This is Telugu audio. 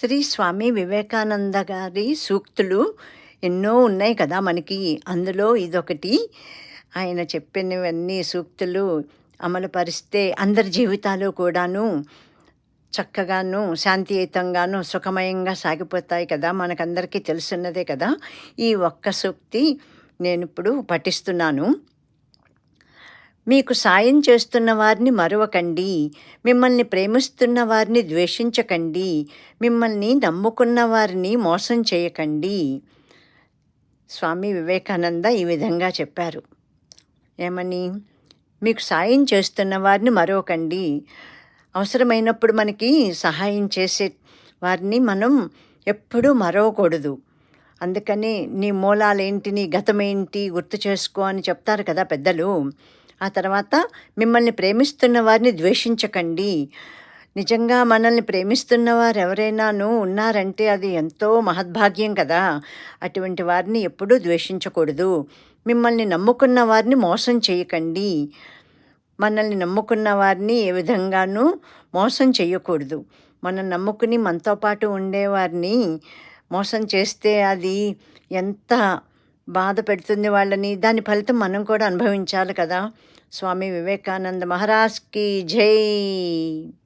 శ్రీ స్వామి వివేకానంద గారి సూక్తులు ఎన్నో ఉన్నాయి కదా మనకి. అందులో ఇదొకటి. ఆయన చెప్పినవన్నీ సూక్తులు అమలుపరిస్తే అందరి జీవితాలు కూడాను చక్కగాను శాంతియుతంగాను సుఖమయంగా సాగిపోతాయి కదా. మనకందరికీ తెలుసున్నదే కదా. ఈ ఒక్క సూక్తి నేను ఇప్పుడు పఠిస్తున్నాను. మీకు సాయం చేస్తున్న వారిని మరవకండి. మిమ్మల్ని ప్రేమిస్తున్న వారిని ద్వేషించకండి. మిమ్మల్ని నమ్ముకున్న వారిని మోసం చేయకండి. స్వామి వివేకానంద ఈ విధంగా చెప్పారు. ఏమని? మీకు సాయం చేస్తున్న వారిని మరవకండి. అవసరమైనప్పుడు మనకి సహాయం చేసే వారిని మనం ఎప్పుడూ మరవకూడదు. అందుకని నీ మూలాలేంటి నీ గతమేంటి గుర్తు చేసుకో అని చెప్తారు కదా పెద్దలు. ఆ తర్వాత మిమ్మల్ని ప్రేమిస్తున్న వారిని ద్వేషించకండి. నిజంగా మనల్ని ప్రేమిస్తున్న వారు ఎవరైనాను ఉన్నారంటే అది ఎంతో మహద్భాగ్యం కదా. అటువంటి వారిని ఎప్పుడూ ద్వేషించకూడదు. మిమ్మల్ని నమ్ముకున్న వారిని మోసం చేయకండి. మనల్ని నమ్ముకున్న వారిని ఏ విధంగానూ మోసం చేయకూడదు. మనం నమ్ముకుని మనతో పాటు ఉండేవారిని మోసం చేస్తే అది ఎంత బాధ పెడుతుంది వాళ్ళని. దాని ఫలితం మనం కూడా అనుభవించాలి కదా. స్వామి వివేకానంద మహారాజ్కి జై.